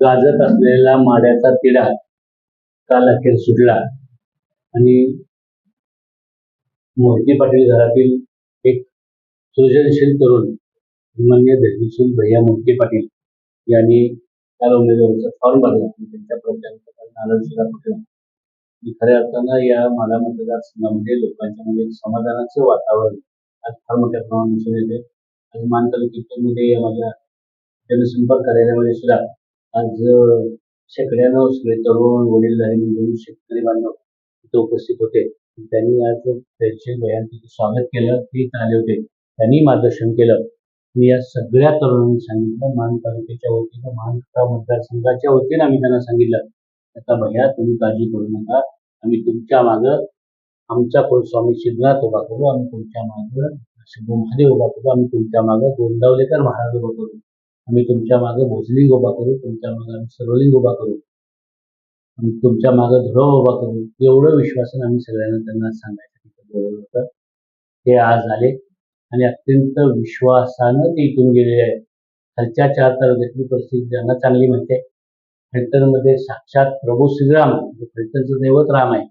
गाजत असलेला माड्याचा तिढा काल अखेर सुटला. आणि मोहिती पाटील घरातील एक सृजनशील तरुण मान्य धर्मशील भैया मोहिते पाटील यांनी काल उमेदवारीचा फॉर्म भरला आणि त्यांच्या प्रचाराचा नारळ सुद्धा फुटला. खऱ्या अर्थानं या माला मतदारसंघामध्ये लोकांच्या मध्ये समाधानाचं वातावरण आज फार मोठ्या प्रमाणात दिसून येते आणि मान तालुक्यामध्ये या माझ्या जनसंपर्क कार्यालयामध्ये सुद्धा आज शेकड्यानं सगळे तरुण वडीलधारी मंडळी शेतकरी बांधव इथे उपस्थित होते. त्यांनी आज त्यांचे भयांचं स्वागत केलं ते आले होते. त्यांनी मार्गदर्शन केलं. मी या सगळ्या तरुणांनी सांगितलं मान तालुक्याच्या वतीनं महानकरा मतदारसंघाच्या वतीनं आम्ही त्यांना सांगितलं. आता भैया तुम्ही काळजी करू नका. आम्ही तुमच्या मागं आमचा स्वामी शिवनाथ उभा करू आम्ही तुमच्या मागं शिव महादेव उभा करू आम्ही तुमच्या मागं गोंदावलेकर महाराज उभा करू. आम्ही तुमच्या मागे भोजलिंग उभा करू तुमच्या मागे आम्ही सर्वलिंग उभा करू. आम्ही तुमच्या मागं धुरव उभा करू. एवढं विश्वासानं आम्ही सगळ्यांना त्यांना सांगायचं बोलवलं होतं. ते आज आले आणि अत्यंत विश्वासानं ते इथून गेलेले आहेत. खालच्या चार तालुक्यातली परिस्थिती त्यांना चांगली माहिती आहे फलटणमध्ये साक्षात प्रभू श्रीराम म्हणजे फलटणचं दैवत राम आहे.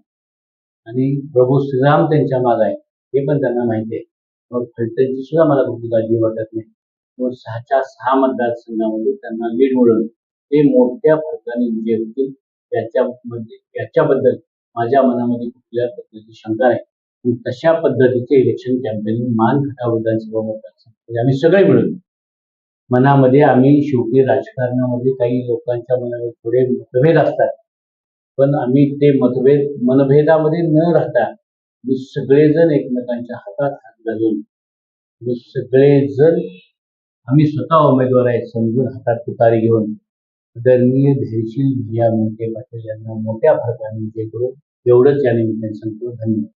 आणि प्रभू श्रीराम त्यांच्या माग आहे. हे पण त्यांना माहिती आहे. मग फलटणची सुद्धा मला खूप काळजी वाटत नाही. मग सहाच्या सहा मतदारसंघामध्ये त्यांना लीड मिळून ते मोठ्या फरकाने विजय होतील याच्यामध्ये याच्याबद्दल माझ्या मनामध्ये कुठल्या पद्धतीची शंका नाही. तशा पद्धतीचे इलेक्शन कॅम्पेनिंग मान खटाव विधानसभा मतदारसंघामध्ये आम्ही सगळे मिळून मनामध्ये आम्ही शेवटी राजकारणामध्ये काही लोकांच्या मनामध्ये थोडे मतभेद असतात. पण आम्ही ते मतभेद मनभेदामध्ये न राहता मी सगळेजण एकमेकांच्या हातात हात घालून मी सगळेजण आम्ही स्वतः उमेदवार आहे समजून हातात तुतारी घेऊन. आदरणीय धैर्यशील भैया मोठे पाटील यांना मोठ्या फरकाने विजय करू एवढंच या निमित्ताने सांगतो धन्यवाद.